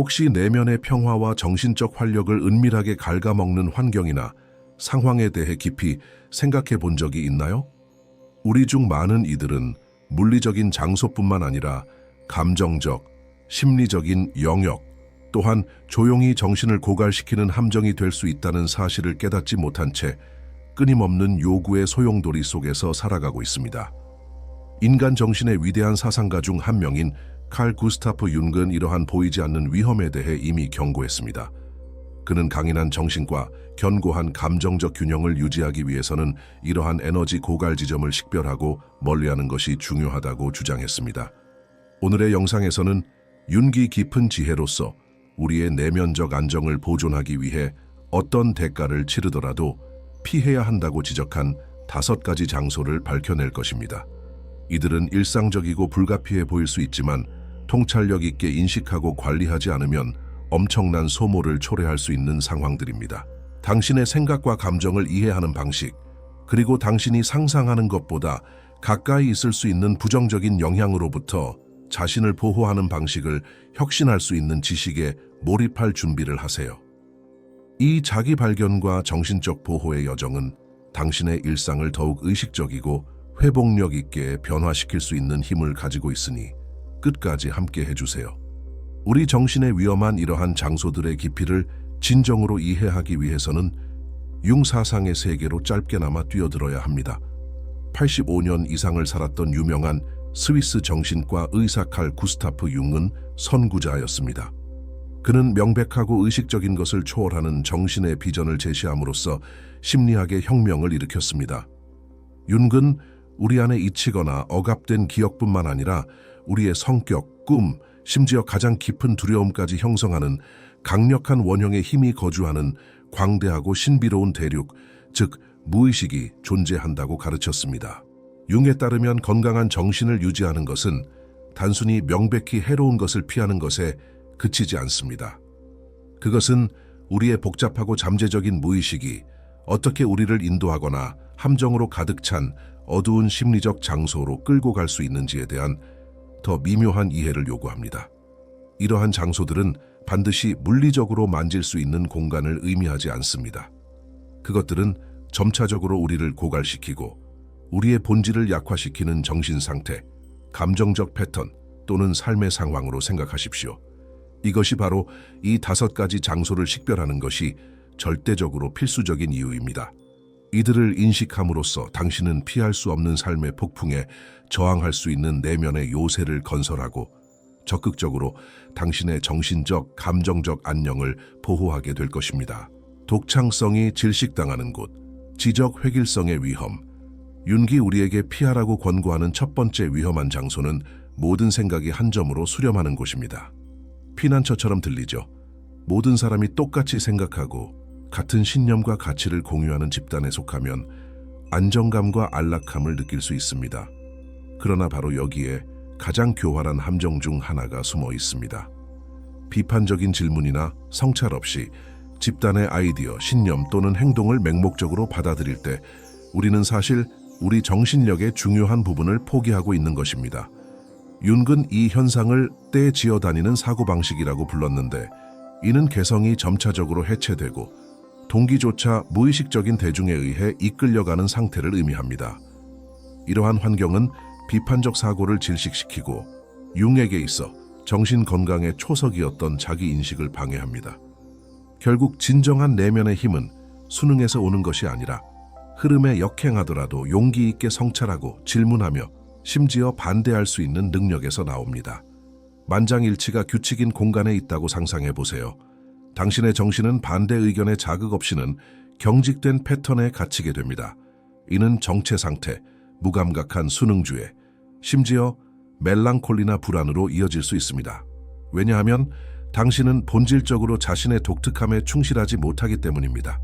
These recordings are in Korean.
혹시 내면의 평화와 정신적 활력을 은밀하게 갉아먹는 환경이나 상황에 대해 깊이 생각해 본 적이 있나요? 우리 중 많은 이들은 물리적인 장소뿐만 아니라 감정적, 심리적인 영역, 또한 조용히 정신을 고갈시키는 함정이 될 수 있다는 사실을 깨닫지 못한 채 끊임없는 요구의 소용돌이 속에서 살아가고 있습니다. 인간 정신의 위대한 사상가 중 한 명인 칼 구스타프 융은 이러한 보이지 않는 위험에 대해 이미 경고했습니다. 그는 강인한 정신과 견고한 감정적 균형을 유지하기 위해서는 이러한 에너지 고갈 지점을 식별하고 멀리하는 것이 중요하다고 주장했습니다. 오늘의 영상에서는 윤기 깊은 지혜로서 우리의 내면적 안정을 보존하기 위해 어떤 대가를 치르더라도 피해야 한다고 지적한 다섯 가지 장소를 밝혀낼 것입니다. 이들은 일상적이고 불가피해 보일 수 있지만 통찰력 있게 인식하고 관리하지 않으면 엄청난 소모를 초래할 수 있는 상황들입니다. 당신의 생각과 감정을 이해하는 방식, 그리고 당신이 상상하는 것보다 가까이 있을 수 있는 부정적인 영향으로부터 자신을 보호하는 방식을 혁신할 수 있는 지식에 몰입할 준비를 하세요. 이 자기 발견과 정신적 보호의 여정은 당신의 일상을 더욱 의식적이고 회복력 있게 변화시킬 수 있는 힘을 가지고 있으니 끝까지 함께 해주세요. 우리 정신의 위험한 이러한 장소들의 깊이를 진정으로 이해하기 위해서는 융사상의 세계로 짧게나마 뛰어들어야 합니다. 85년 이상을 살았던 유명한 스위스 정신과 의사 칼 구스타프 융은 선구자였습니다. 그는 명백하고 의식적인 것을 초월하는 정신의 비전을 제시함으로써 심리학의 혁명을 일으켰습니다. 윤근 우리 안에 잊히거나 억압된 기억뿐만 아니라 우리의 성격, 꿈, 심지어 가장 깊은 두려움까지 형성하는 강력한 원형의 힘이 거주하는 광대하고 신비로운 대륙, 즉 무의식이 존재한다고 가르쳤습니다. 융에 따르면 건강한 정신을 유지하는 것은 단순히 명백히 해로운 것을 피하는 것에 그치지 않습니다. 그것은 우리의 복잡하고 잠재적인 무의식이 어떻게 우리를 인도하거나 함정으로 가득 찬 어두운 심리적 장소로 끌고 갈 수 있는지에 대한 더 미묘한 이해를 요구합니다. 이러한 장소들은 반드시 물리적으로 만질 수 있는 공간을 의미하지 않습니다. 그것들은 점차적으로 우리를 고갈시키고 우리의 본질을 약화시키는 정신 상태, 감정적 패턴 또는 삶의 상황으로 생각하십시오. 이것이 바로 이 다섯 가지 장소를 식별하는 것이 절대적으로 필수적인 이유입니다. 이들을 인식함으로써 당신은 피할 수 없는 삶의 폭풍에 저항할 수 있는 내면의 요새를 건설하고 적극적으로 당신의 정신적, 감정적 안녕을 보호하게 될 것입니다. 독창성이 질식당하는 곳, 지적 획일성의 위험, 윤기 우리에게 피하라고 권고하는 첫 번째 위험한 장소는 모든 생각이 한 점으로 수렴하는 곳입니다. 피난처처럼 들리죠. 모든 사람이 똑같이 생각하고 같은 신념과 가치를 공유하는 집단에 속하면 안정감과 안락함을 느낄 수 있습니다. 그러나 바로 여기에 가장 교활한 함정 중 하나가 숨어 있습니다. 비판적인 질문이나 성찰 없이 집단의 아이디어, 신념 또는 행동을 맹목적으로 받아들일 때 우리는 사실 우리 정신력의 중요한 부분을 포기하고 있는 것입니다. 윤근 이 현상을 때 지어 다니는 사고방식이라고 불렀는데 이는 개성이 점차적으로 해체되고 동기조차 무의식적인 대중에 의해 이끌려가는 상태를 의미합니다. 이러한 환경은 비판적 사고를 질식시키고 융에게 있어 정신 건강의 초석이었던 자기 인식을 방해합니다. 결국 진정한 내면의 힘은 수능에서 오는 것이 아니라 흐름에 역행하더라도 용기 있게 성찰하고 질문하며 심지어 반대할 수 있는 능력에서 나옵니다. 만장일치가 규칙인 공간에 있다고 상상해 보세요. 당신의 정신은 반대 의견에 자극 없이는 경직된 패턴에 갇히게 됩니다. 이는 정체 상태, 무감각한 수능주의, 심지어 멜랑콜리나 불안으로 이어질 수 있습니다. 왜냐하면 당신은 본질적으로 자신의 독특함에 충실하지 못하기 때문입니다.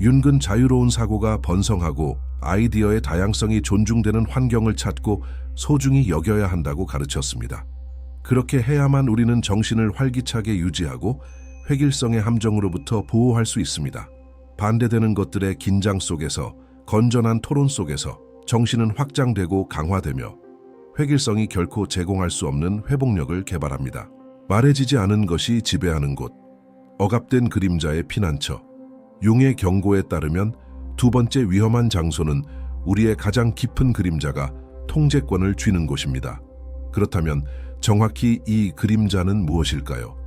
윤근 자유로운 사고가 번성하고 아이디어의 다양성이 존중되는 환경을 찾고 소중히 여겨야 한다고 가르쳤습니다. 그렇게 해야만 우리는 정신을 활기차게 유지하고 획일성의 함정으로부터 보호할 수 있습니다. 반대되는 것들의 긴장 속에서 건전한 토론 속에서 정신은 확장되고 강화되며 획일성이 결코 제공할 수 없는 회복력을 개발합니다. 말해지지 않은 것이 지배하는 곳, 억압된 그림자의 피난처. 융의 경고에 따르면 두 번째 위험한 장소는 우리의 가장 깊은 그림자가 통제권을 쥐는 곳입니다. 그렇다면 정확히 이 그림자는 무엇일까요?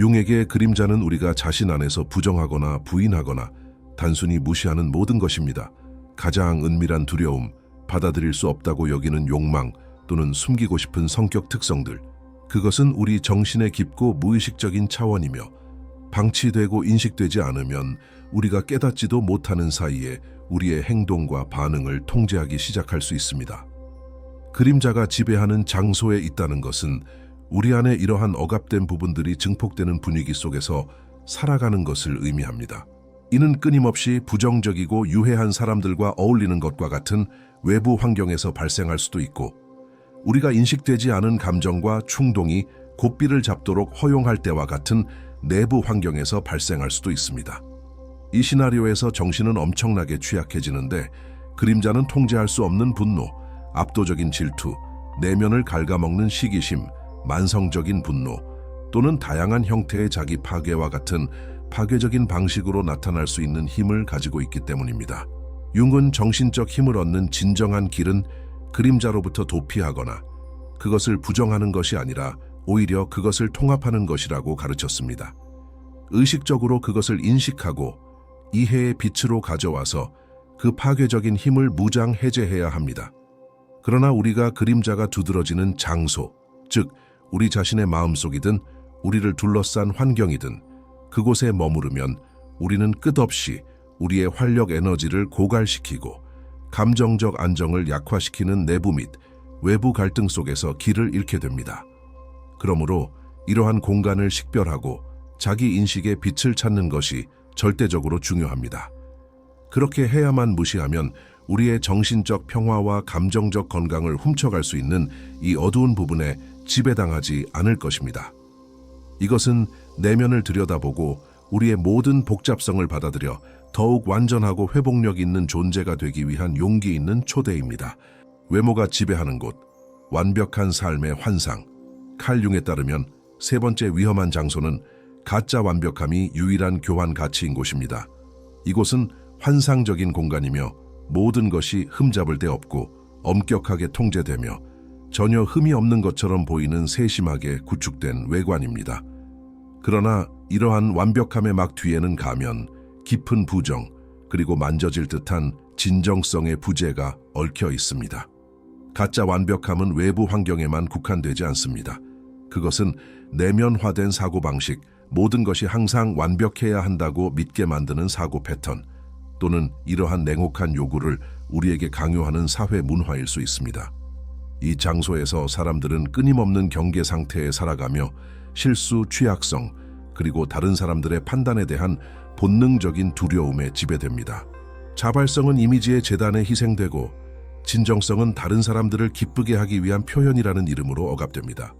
융에게 그림자는 우리가 자신 안에서 부정하거나 부인하거나 단순히 무시하는 모든 것입니다. 가장 은밀한 두려움, 받아들일 수 없다고 여기는 욕망 또는 숨기고 싶은 성격 특성들. 그것은 우리 정신의 깊고 무의식적인 차원이며 방치되고 인식되지 않으면 우리가 깨닫지도 못하는 사이에 우리의 행동과 반응을 통제하기 시작할 수 있습니다. 그림자가 지배하는 장소에 있다는 것은 우리 안에 이러한 억압된 부분들이 증폭되는 분위기 속에서 살아가는 것을 의미합니다. 이는 끊임없이 부정적이고 유해한 사람들과 어울리는 것과 같은 외부 환경에서 발생할 수도 있고 우리가 인식되지 않은 감정과 충동이 고삐를 잡도록 허용할 때와 같은 내부 환경에서 발생할 수도 있습니다. 이 시나리오에서 정신은 엄청나게 취약해지는데 그림자는 통제할 수 없는 분노, 압도적인 질투, 내면을 갉아먹는 시기심, 만성적인 분노 또는 다양한 형태의 자기 파괴와 같은 파괴적인 방식으로 나타날 수 있는 힘을 가지고 있기 때문입니다. 융은 정신적 힘을 얻는 진정한 길은 그림자로부터 도피하거나 그것을 부정하는 것이 아니라 오히려 그것을 통합하는 것이라고 가르쳤습니다. 의식적으로 그것을 인식하고 이해의 빛으로 가져와서 그 파괴적인 힘을 무장 해제해야 합니다. 그러나 우리가 그림자가 두드러지는 장소, 즉 우리 자신의 마음속이든 우리를 둘러싼 환경이든 그곳에 머무르면 우리는 끝없이 우리의 활력 에너지를 고갈시키고 감정적 안정을 약화시키는 내부 및 외부 갈등 속에서 길을 잃게 됩니다. 그러므로 이러한 공간을 식별하고 자기 인식의 빛을 찾는 것이 절대적으로 중요합니다. 그렇게 해야만 무시하면 우리의 정신적 평화와 감정적 건강을 훔쳐갈 수 있는 이 어두운 부분에 지배당하지 않을 것입니다. 이것은 내면을 들여다보고 우리의 모든 복잡성을 받아들여 더욱 완전하고 회복력 있는 존재가 되기 위한 용기 있는 초대입니다. 외모가 지배하는 곳, 완벽한 삶의 환상. 칼융에 따르면 세 번째 위험한 장소는 가짜 완벽함이 유일한 교환 가치인 곳입니다. 이곳은 환상적인 공간이며 모든 것이 흠잡을 데 없고 엄격하게 통제되며 전혀 흠이 없는 것처럼 보이는 세심하게 구축된 외관입니다. 그러나 이러한 완벽함의 막 뒤에는 가면 깊은 부정 그리고 만져질 듯한 진정성의 부재가 얽혀 있습니다. 가짜 완벽함은 외부 환경에만 국한되지 않습니다. 그것은 내면화된 사고방식, 모든 것이 항상 완벽해야 한다고 믿게 만드는 사고 패턴, 또는 이러한 냉혹한 요구를 우리에게 강요하는 사회 문화일 수 있습니다. 이 장소에서 사람들은 끊임없는 경계 상태에 살아가며 실수, 취약성, 그리고 다른 사람들의 판단에 대한 본능적인 두려움에 지배됩니다. 자발성은 이미지의 재단에 희생되고 진정성은 다른 사람들을 기쁘게 하기 위한 표현이라는 이름으로 억압됩니다.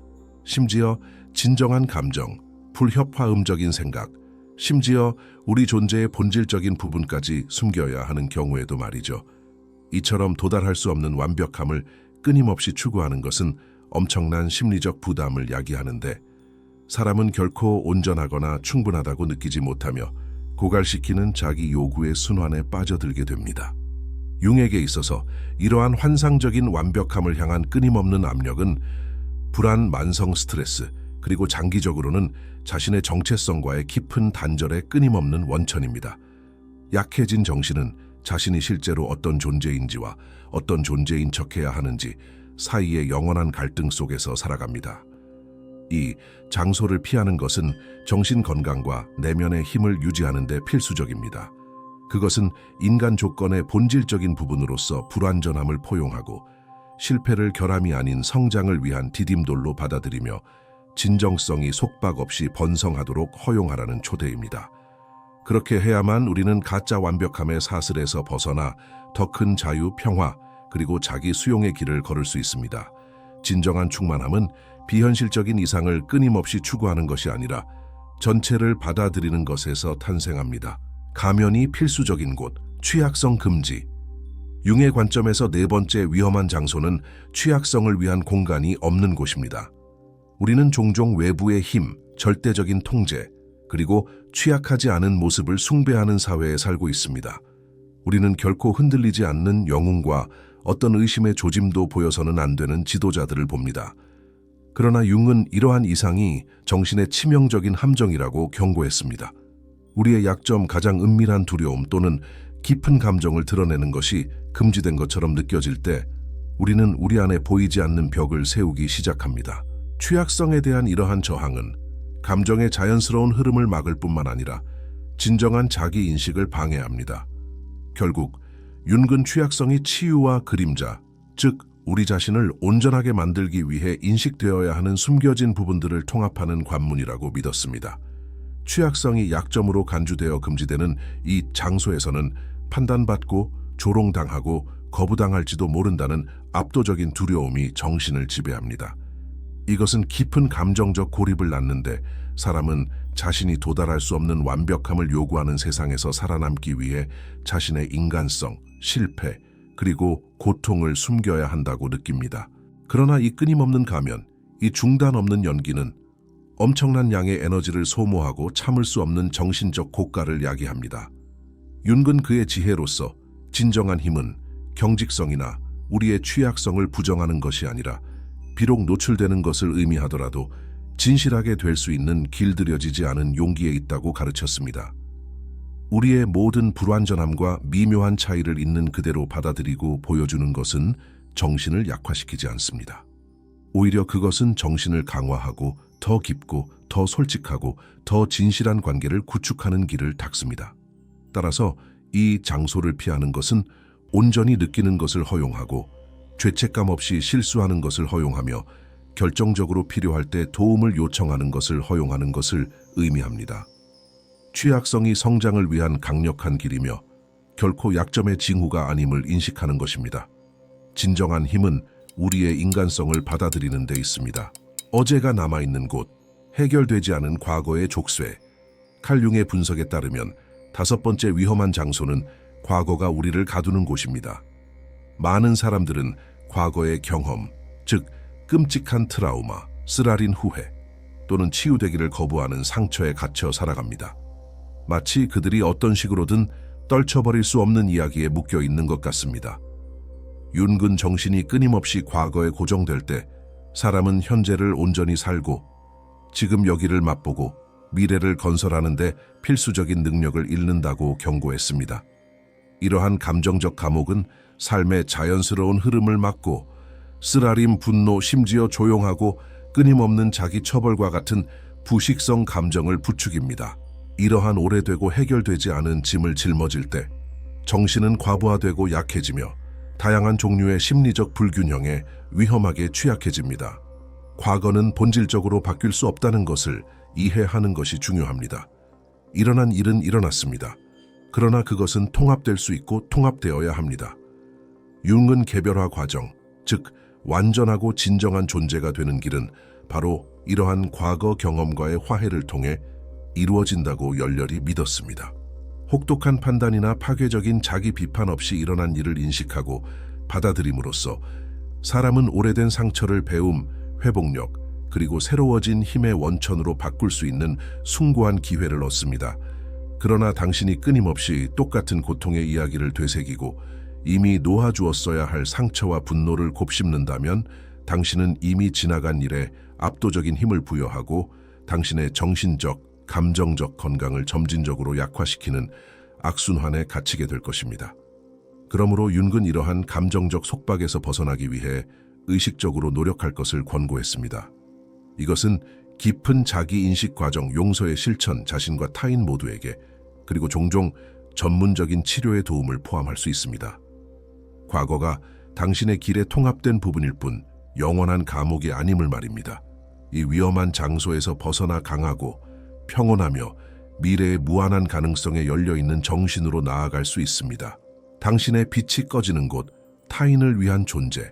심지어 진정한 감정, 불협화음적인 생각, 심지어 우리 존재의 본질적인 부분까지 숨겨야 하는 경우에도 말이죠. 이처럼 도달할 수 없는 완벽함을 끊임없이 추구하는 것은 엄청난 심리적 부담을 야기하는데 사람은 결코 온전하거나 충분하다고 느끼지 못하며 고갈시키는 자기 요구의 순환에 빠져들게 됩니다. 융에게 있어서 이러한 환상적인 완벽함을 향한 끊임없는 압력은 불안, 만성 스트레스, 그리고 장기적으로는 자신의 정체성과의 깊은 단절의 끊임없는 원천입니다. 약해진 정신은 자신이 실제로 어떤 존재인지와 어떤 존재인 척해야 하는지 사이의 영원한 갈등 속에서 살아갑니다. 이 장소를 피하는 것은 정신 건강과 내면의 힘을 유지하는 데 필수적입니다. 그것은 인간 조건의 본질적인 부분으로서 불완전함을 포용하고 실패를 결함이 아닌 성장을 위한 디딤돌로 받아들이며 진정성이 속박 없이 번성하도록 허용하라는 초대입니다. 그렇게 해야만 우리는 가짜 완벽함의 사슬에서 벗어나 더 큰 자유, 평화, 그리고 자기 수용의 길을 걸을 수 있습니다. 진정한 충만함은 비현실적인 이상을 끊임없이 추구하는 것이 아니라 전체를 받아들이는 것에서 탄생합니다. 가면이 필수적인 곳, 취약성 금지. 융의 관점에서 네 번째 위험한 장소는 취약성을 위한 공간이 없는 곳입니다. 우리는 종종 외부의 힘, 절대적인 통제, 그리고 취약하지 않은 모습을 숭배하는 사회에 살고 있습니다. 우리는 결코 흔들리지 않는 영웅과 어떤 의심의 조짐도 보여서는 안 되는 지도자들을 봅니다. 그러나 융은 이러한 이상이 정신의 치명적인 함정이라고 경고했습니다. 우리의 약점 가장 은밀한 두려움 또는 깊은 감정을 드러내는 것이 금지된 것처럼 느껴질 때 우리는 우리 안에 보이지 않는 벽을 세우기 시작합니다. 취약성에 대한 이러한 저항은 감정의 자연스러운 흐름을 막을 뿐만 아니라 진정한 자기 인식을 방해합니다. 결국 윤근 취약성이 치유와 그림자, 즉 우리 자신을 온전하게 만들기 위해 인식되어야 하는 숨겨진 부분들을 통합하는 관문이라고 믿었습니다. 취약성이 약점으로 간주되어 금지되는 이 장소에서는 판단받고 조롱당하고 거부당할지도 모른다는 압도적인 두려움이 정신을 지배합니다. 이것은 깊은 감정적 고립을 낳는데 사람은 자신이 도달할 수 없는 완벽함을 요구하는 세상에서 살아남기 위해 자신의 인간성, 실패, 그리고 고통을 숨겨야 한다고 느낍니다. 그러나 이 끊임없는 가면, 이 중단 없는 연기는 엄청난 양의 에너지를 소모하고 참을 수 없는 정신적 고가를 야기합니다. 윤근 그의 지혜로서 진정한 힘은 경직성이나 우리의 취약성을 부정하는 것이 아니라 비록 노출되는 것을 의미하더라도 진실하게 될 수 있는 길들여지지 않은 용기에 있다고 가르쳤습니다. 우리의 모든 불완전함과 미묘한 차이를 있는 그대로 받아들이고 보여주는 것은 정신을 약화시키지 않습니다. 오히려 그것은 정신을 강화하고 더 깊고 더 솔직하고 더 진실한 관계를 구축하는 길을 닦습니다. 따라서 이 장소를 피하는 것은 온전히 느끼는 것을 허용하고 죄책감 없이 실수하는 것을 허용하며 결정적으로 필요할 때 도움을 요청하는 것을 허용하는 것을 의미합니다. 취약성이 성장을 위한 강력한 길이며 결코 약점의 징후가 아님을 인식하는 것입니다. 진정한 힘은 우리의 인간성을 받아들이는 데 있습니다. 어제가 남아있는 곳, 해결되지 않은 과거의 족쇄, 칼융의 분석에 따르면 다섯 번째 위험한 장소는 과거가 우리를 가두는 곳입니다. 많은 사람들은 과거의 경험, 즉 끔찍한 트라우마, 쓰라린 후회 또는 치유되기를 거부하는 상처에 갇혀 살아갑니다. 마치 그들이 어떤 식으로든 떨쳐버릴 수 없는 이야기에 묶여 있는 것 같습니다. 윤근 정신이 끊임없이 과거에 고정될 때 사람은 현재를 온전히 살고 지금 여기를 맛보고 미래를 건설하는데 필수적인 능력을 잃는다고 경고했습니다. 이러한 감정적 감옥은 삶의 자연스러운 흐름을 막고 쓰라림, 분노, 심지어 조용하고 끊임없는 자기 처벌과 같은 부식성 감정을 부추깁니다. 이러한 오래되고 해결되지 않은 짐을 짊어질 때 정신은 과부하되고 약해지며 다양한 종류의 심리적 불균형에 위험하게 취약해집니다. 과거는 본질적으로 바뀔 수 없다는 것을 이해하는 것이 중요합니다. 일어난 일은 일어났습니다. 그러나 그것은 통합될 수 있고 통합되어야 합니다. 융은 개별화 과정, 즉 완전하고 진정한 존재가 되는 길은 바로 이러한 과거 경험과의 화해를 통해 이루어진다고 열렬히 믿었습니다. 혹독한 판단이나 파괴적인 자기 비판 없이 일어난 일을 인식하고 받아들임으로써 사람은 오래된 상처를 배움, 회복력, 그리고 새로워진 힘의 원천으로 바꿀 수 있는 숭고한 기회를 얻습니다. 그러나 당신이 끊임없이 똑같은 고통의 이야기를 되새기고 이미 놓아주었어야 할 상처와 분노를 곱씹는다면 당신은 이미 지나간 일에 압도적인 힘을 부여하고 당신의 정신적, 감정적 건강을 점진적으로 약화시키는 악순환에 갇히게 될 것입니다. 그러므로 윤근 이러한 감정적 속박에서 벗어나기 위해 의식적으로 노력할 것을 권고했습니다. 이것은 깊은 자기 인식 과정, 용서의 실천, 자신과 타인 모두에게 그리고 종종 전문적인 치료의 도움을 포함할 수 있습니다. 과거가 당신의 길에 통합된 부분일 뿐 영원한 감옥이 아님을 말입니다. 이 위험한 장소에서 벗어나 강하고 평온하며 미래의 무한한 가능성에 열려있는 정신으로 나아갈 수 있습니다. 당신의 빛이 꺼지는 곳, 타인을 위한 존재.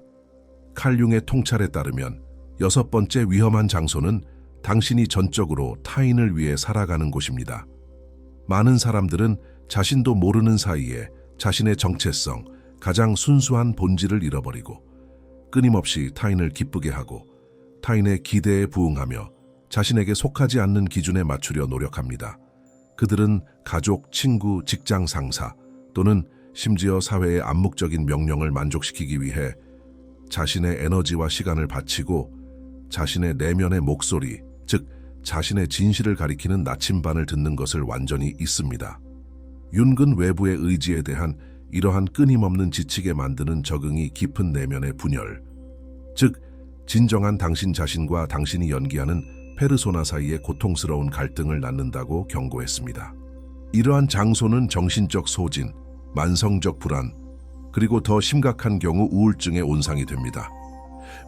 칼융의 통찰에 따르면 여섯 번째 위험한 장소는 당신이 전적으로 타인을 위해 살아가는 곳입니다. 많은 사람들은 자신도 모르는 사이에 자신의 정체성, 가장 순수한 본질을 잃어버리고 끊임없이 타인을 기쁘게 하고 타인의 기대에 부응하며 자신에게 속하지 않는 기준에 맞추려 노력합니다. 그들은 가족, 친구, 직장 상사 또는 심지어 사회의 암묵적인 명령을 만족시키기 위해 자신의 에너지와 시간을 바치고 자신의 내면의 목소리, 즉 자신의 진실을 가리키는 나침반을 듣는 것을 완전히 잊습니다. 윤근 외부의 의지에 대한 이러한 끊임없는 지치게 만드는 적응이 깊은 내면의 분열, 즉 진정한 당신 자신과 당신이 연기하는 페르소나 사이의 고통스러운 갈등을 낳는다고 경고했습니다. 이러한 장소는 정신적 소진, 만성적 불안, 그리고 더 심각한 경우 우울증의 온상이 됩니다.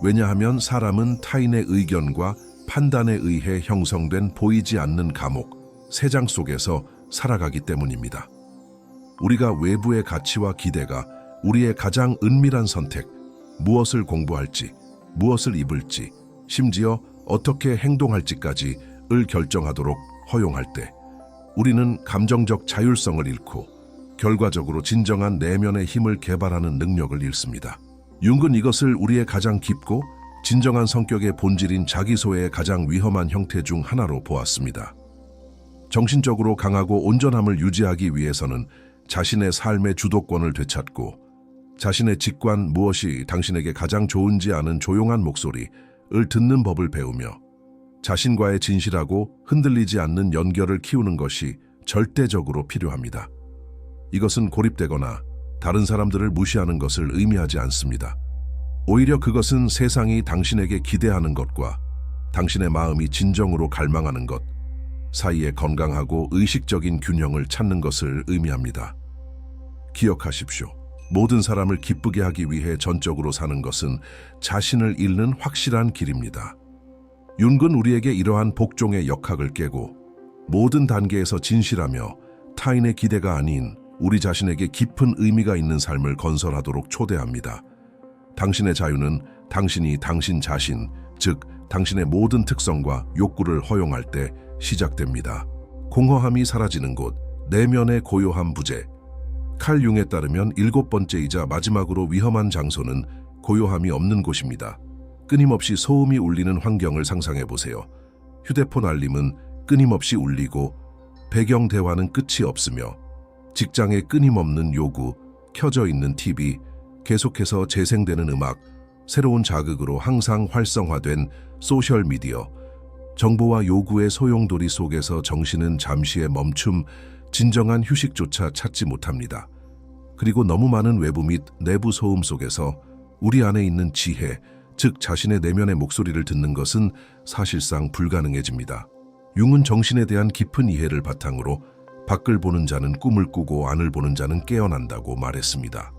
왜냐하면 사람은 타인의 의견과 판단에 의해 형성된 보이지 않는 감옥, 세장 속에서 살아가기 때문입니다. 우리가 외부의 가치와 기대가 우리의 가장 은밀한 선택, 무엇을 공부할지, 무엇을 입을지, 심지어 어떻게 행동할지까지 을 결정하도록 허용할 때 우리는 감정적 자율성을 잃고 결과적으로 진정한 내면의 힘을 개발하는 능력을 잃습니다. 융은 이것을 우리의 가장 깊고 진정한 성격의 본질인 자기소의 가장 위험한 형태 중 하나로 보았습니다. 정신적으로 강하고 온전함을 유지하기 위해서는 자신의 삶의 주도권을 되찾고 자신의 직관 무엇이 당신에게 가장 좋은지 아는 조용한 목소리를 듣는 법을 배우며 자신과의 진실하고 흔들리지 않는 연결을 키우는 것이 절대적으로 필요합니다. 이것은 고립되거나 다른 사람들을 무시하는 것을 의미하지 않습니다. 오히려 그것은 세상이 당신에게 기대하는 것과 당신의 마음이 진정으로 갈망하는 것 사이의 건강하고 의식적인 균형을 찾는 것을 의미합니다. 기억하십시오. 모든 사람을 기쁘게 하기 위해 전적으로 사는 것은 자신을 잃는 확실한 길입니다. 윤근 우리에게 이러한 복종의 역학을 깨고 모든 단계에서 진실하며 타인의 기대가 아닌 우리 자신에게 깊은 의미가 있는 삶을 건설하도록 초대합니다. 당신의 자유는 당신이 당신 자신, 즉 당신의 모든 특성과 욕구를 허용할 때 시작됩니다. 공허함이 사라지는 곳, 내면의 고요한 부재. 칼 융에 따르면 일곱 번째이자 마지막으로 위험한 장소는 고요함이 없는 곳입니다. 끊임없이 소음이 울리는 환경을 상상해 보세요. 휴대폰 알림은 끊임없이 울리고 배경 대화는 끝이 없으며 직장의 끊임없는 요구, 켜져 있는 TV, 계속해서 재생되는 음악, 새로운 자극으로 항상 활성화된 소셜미디어, 정보와 요구의 소용돌이 속에서 정신은 잠시의 멈춤, 진정한 휴식조차 찾지 못합니다. 그리고 너무 많은 외부 및 내부 소음 속에서 우리 안에 있는 지혜, 즉 자신의 내면의 목소리를 듣는 것은 사실상 불가능해집니다. 융은 정신에 대한 깊은 이해를 바탕으로 밖을 보는 자는 꿈을 꾸고 안을 보는 자는 깨어난다고 말했습니다.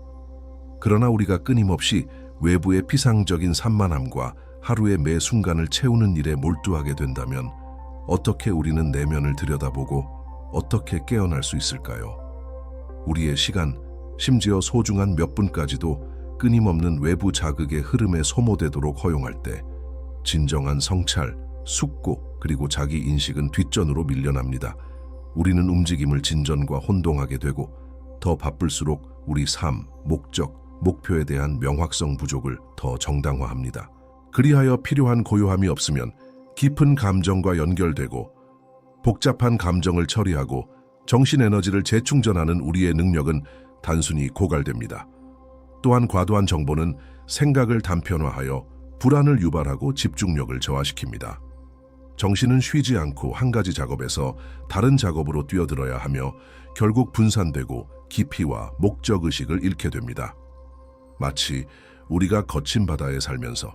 그러나 우리가 끊임없이 외부의 피상적인 산만함과 하루의 매 순간을 채우는 일에 몰두하게 된다면 어떻게 우리는 내면을 들여다보고 어떻게 깨어날 수 있을까요? 우리의 시간, 심지어 소중한 몇 분까지도 끊임없는 외부 자극의 흐름에 소모되도록 허용할 때 진정한 성찰, 숙고 그리고 자기 인식은 뒷전으로 밀려납니다. 우리는 움직임을 진전과 혼동하게 되고 더 바쁠수록 우리 삶, 목적, 목표에 대한 명확성 부족을 더 정당화합니다. 그리하여 필요한 고요함이 없으면 깊은 감정과 연결되고 복잡한 감정을 처리하고 정신 에너지를 재충전하는 우리의 능력은 단순히 고갈됩니다. 또한 과도한 정보는 생각을 단편화하여 불안을 유발하고 집중력을 저하시킵니다. 정신은 쉬지 않고 한 가지 작업에서 다른 작업으로 뛰어들어야 하며 결국 분산되고 깊이와 목적 의식을 잃게 됩니다. 마치 우리가 거친 바다에 살면서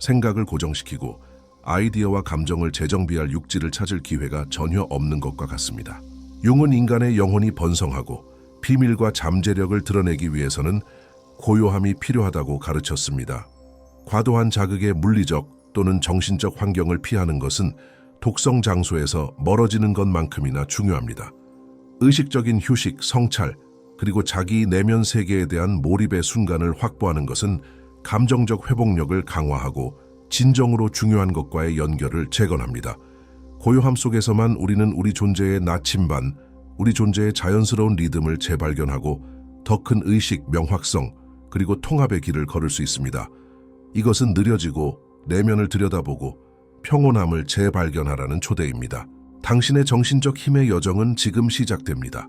생각을 고정시키고 아이디어와 감정을 재정비할 육지를 찾을 기회가 전혀 없는 것과 같습니다. 용은 인간의 영혼이 번성하고 비밀과 잠재력을 드러내기 위해서는 고요함이 필요하다고 가르쳤습니다. 과도한 자극의 물리적 또는 정신적 환경을 피하는 것은 독성 장소에서 멀어지는 것만큼이나 중요합니다. 의식적인 휴식, 성찰, 그리고 자기 내면 세계에 대한 몰입의 순간을 확보하는 것은 감정적 회복력을 강화하고 진정으로 중요한 것과의 연결을 재건합니다. 고요함 속에서만 우리는 우리 존재의 나침반, 우리 존재의 자연스러운 리듬을 재발견하고 더 큰 의식, 명확성, 그리고 통합의 길을 걸을 수 있습니다. 이것은 느려지고 내면을 들여다보고 평온함을 재발견하라는 초대입니다. 당신의 정신적 힘의 여정은 지금 시작됩니다.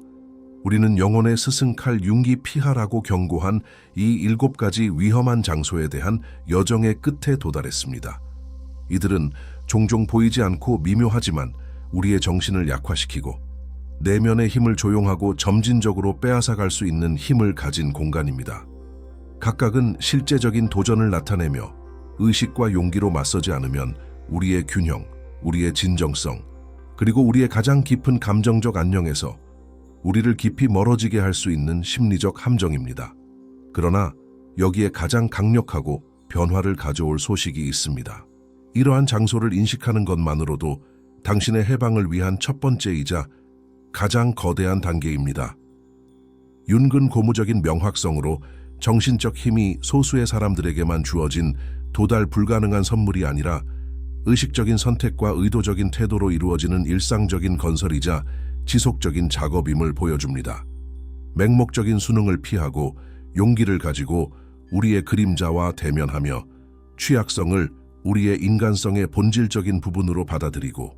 우리는 영혼의 스승칼 융기 피하라고 경고한 이 일곱 가지 위험한 장소에 대한 여정의 끝에 도달했습니다. 이들은 종종 보이지 않고 미묘하지만 우리의 정신을 약화시키고 내면의 힘을 조용하고 점진적으로 빼앗아갈 수 있는 힘을 가진 공간입니다. 각각은 실제적인 도전을 나타내며 의식과 용기로 맞서지 않으면 우리의 균형, 우리의 진정성, 그리고 우리의 가장 깊은 감정적 안녕에서 우리를 깊이 멀어지게 할 수 있는 심리적 함정입니다. 그러나 여기에 가장 강력하고 변화를 가져올 소식이 있습니다. 이러한 장소를 인식하는 것만으로도 당신의 해방을 위한 첫 번째이자 가장 거대한 단계입니다. 윤근 고무적인 명확성으로 정신적 힘이 소수의 사람들에게만 주어진 도달 불가능한 선물이 아니라 의식적인 선택과 의도적인 태도로 이루어지는 일상적인 건설이자 지속적인 작업임을 보여줍니다. 맹목적인 수능을 피하고 용기를 가지고 우리의 그림자와 대면하며 취약성을 우리의 인간성의 본질적인 부분으로 받아들이고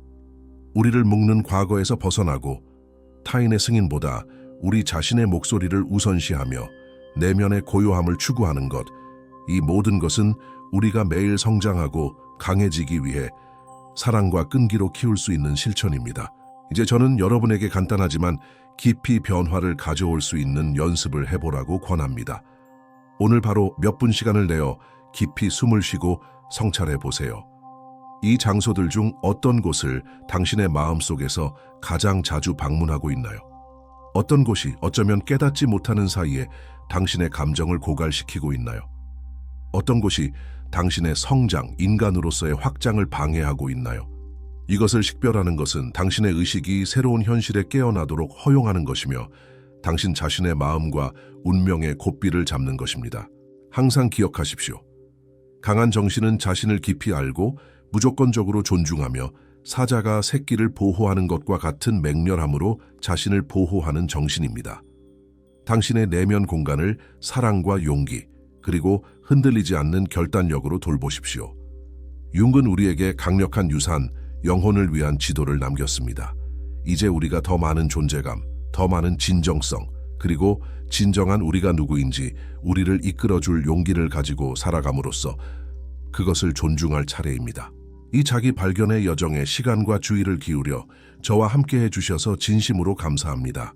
우리를 묶는 과거에서 벗어나고 타인의 승인보다 우리 자신의 목소리를 우선시하며 내면의 고요함을 추구하는 것, 이 모든 것은 우리가 매일 성장하고 강해지기 위해 사랑과 끈기로 키울 수 있는 실천입니다. 이제 저는 여러분에게 간단하지만 깊이 변화를 가져올 수 있는 연습을 해보라고 권합니다. 오늘 바로 몇 분 시간을 내어 깊이 숨을 쉬고 성찰해 보세요. 이 장소들 중 어떤 곳을 당신의 마음속에서 가장 자주 방문하고 있나요? 어떤 곳이 어쩌면 깨닫지 못하는 사이에 당신의 감정을 고갈시키고 있나요? 어떤 곳이 당신의 성장, 인간으로서의 확장을 방해하고 있나요? 이것을 식별하는 것은 당신의 의식이 새로운 현실에 깨어나도록 허용하는 것이며 당신 자신의 마음과 운명의 고삐를 잡는 것입니다. 항상 기억하십시오. 강한 정신은 자신을 깊이 알고 무조건적으로 존중하며 사자가 새끼를 보호하는 것과 같은 맹렬함으로 자신을 보호하는 정신입니다. 당신의 내면 공간을 사랑과 용기, 그리고 흔들리지 않는 결단력으로 돌보십시오. 융은 우리에게 강력한 유산, 영혼을 위한 지도를 남겼습니다. 이제 우리가 더 많은 존재감, 더 많은 진정성, 그리고 진정한 우리가 누구인지 우리를 이끌어줄 용기를 가지고 살아감으로써 그것을 존중할 차례입니다. 이 자기 발견의 여정에 시간과 주의를 기울여 저와 함께 해주셔서 진심으로 감사합니다.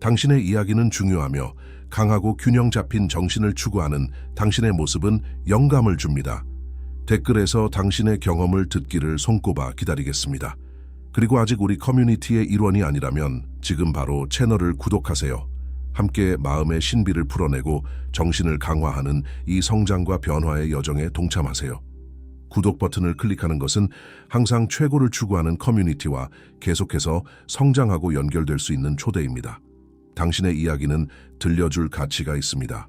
당신의 이야기는 중요하며 강하고 균형 잡힌 정신을 추구하는 당신의 모습은 영감을 줍니다. 댓글에서 당신의 경험을 듣기를 손꼽아 기다리겠습니다. 그리고 아직 우리 커뮤니티의 일원이 아니라면 지금 바로 채널을 구독하세요. 함께 마음의 신비를 풀어내고 정신을 강화하는 이 성장과 변화의 여정에 동참하세요. 구독 버튼을 클릭하는 것은 항상 최고를 추구하는 커뮤니티와 계속해서 성장하고 연결될 수 있는 초대입니다. 당신의 이야기는 들려줄 가치가 있습니다.